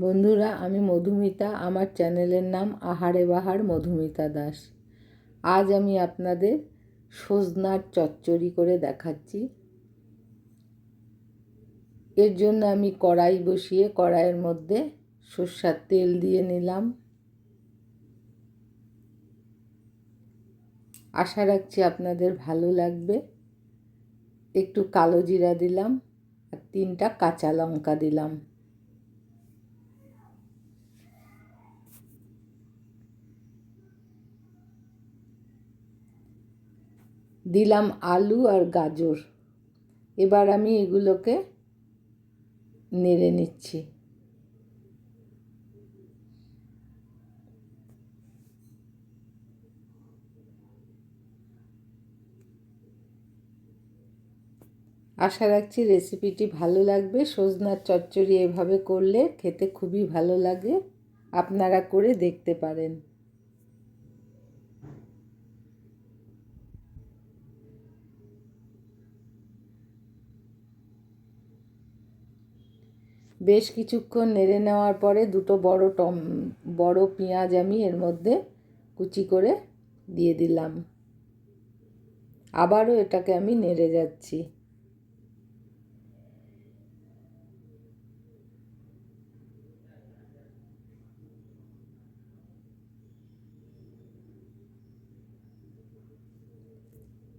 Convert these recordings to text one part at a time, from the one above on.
বন্ধুরা, আমি মধুমিতা। আমার চ্যানেলের নাম আহারে বাহার মধুমিতা দাস। আজ আমি আপনাদের সজনার চচ্চড়ি করে দেখাচ্ছি। এর জন্য আমি কড়াই বসিয়ে কড়াইয়ের মধ্যে সর্ষার তেল দিয়ে নিলাম। আশা রাখছি আপনাদের ভালো লাগবে। একটু কালো জিরা দিলাম আর তিনটা কাঁচা লঙ্কা দিলাম। দিলাম আলু আর গাজর। এবার আমি এগুলোকে নেড়ে নিচ্ছি। আশা রাখছি রেসিপিটি ভালো লাগবে। সজনার চচ্চড়ি এভাবে করলে খেতে খুবই ভালো লাগে। আপনারা করে দেখতে পারেন। বেশ কিছুক্ষণ নেড়ে নেওয়ার পরে দুটো বড় টম, বড় পেঁয়াজ আমি এর মধ্যে কুচি করে দিয়ে দিলাম। আবারও এটাকে আমি নেড়ে যাচ্ছি।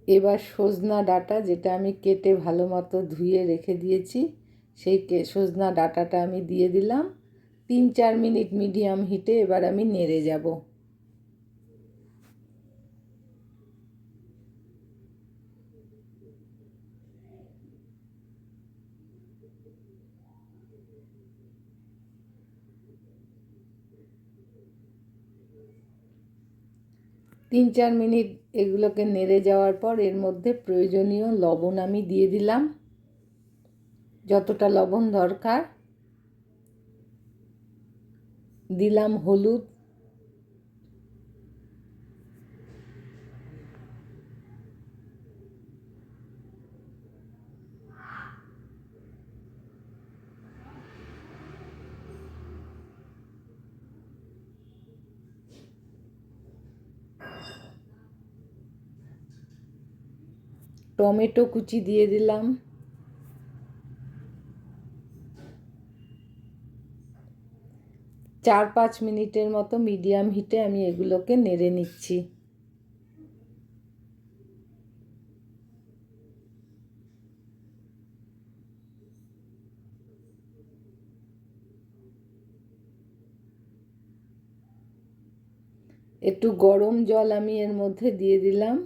এবার সজনা ডাটা যেটা আমি কেটে ভালো মতো ধুয়ে রেখে দিয়েছি সেই সজনা ডাটাটা আমি দিয়ে দিলাম। তিন চার মিনিট মিডিয়াম হিটে এবার আমি নেড়ে যাব। তিন চার মিনিট এগুলোকে নেড়ে যাওয়ার পর এর মধ্যে প্রয়োজনীয় লবণ আমি দিয়ে দিলাম। যতটা লবণ দরকার দিলাম হলুদ টমেটো কুচি দিয়ে দিলাম। চার পাঁচ মিনিটের মতো মিডিয়াম হিটে আমি এগুলোকে নেড়ে নিচ্ছি। একটু গরম জল আমি এর মধ্যে দিয়ে দিলাম।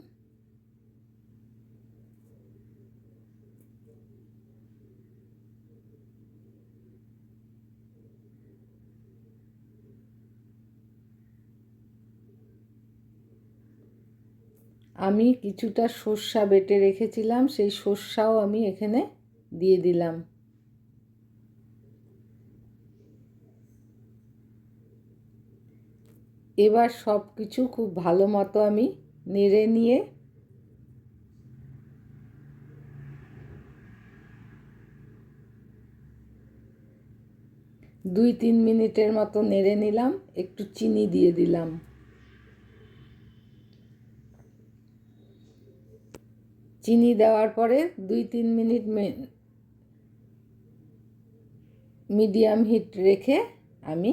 আমি কিছুটা সর্ষা বেটে রেখেছিলাম, সেই সর্ষাও আমি এখানে দিয়ে দিলাম। এবার সব কিছু খুব ভালো মতো আমি নেড়ে নিয়ে দুই তিন মিনিটের মতো নেড়ে নিলাম, একটু চিনি দিয়ে দিলাম। চিনি দেওয়ার পরে দুই তিন মিনিট মিডিয়াম হিট রেখে আমি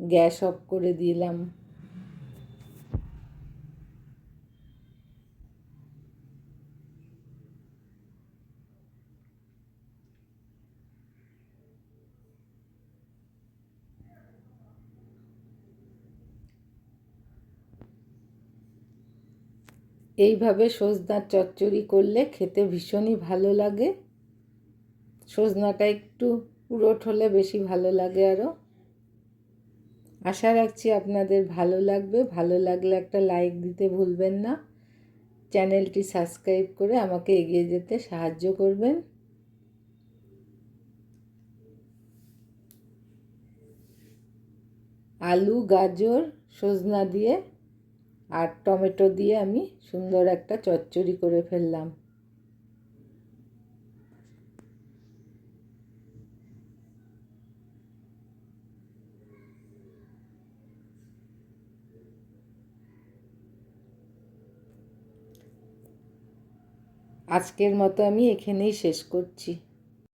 গ্যাস অফ করে দিলাম। এইভাবে সজনার চচ্চড়ি করলে খেতে ভীষণই ভালো লাগে। সজনাটা একটু পুরোট হলে বেশি ভালো লাগে আরও আশা রাখছি আপনাদের ভালো লাগবে। ভালো লাগলে একটা লাইক দিতে ভুলবেন না। চ্যানেলটি সাবস্ক্রাইব করে আমাকে এগিয়ে যেতে সাহায্য করবেন। আলু, গাজর, সজনা দিয়ে আর টমেটো দিয়ে আমি সুন্দর একটা চচ্চড়ি করে ফেললাম। আজকের মতো আমি এখানেই শেষ করছি।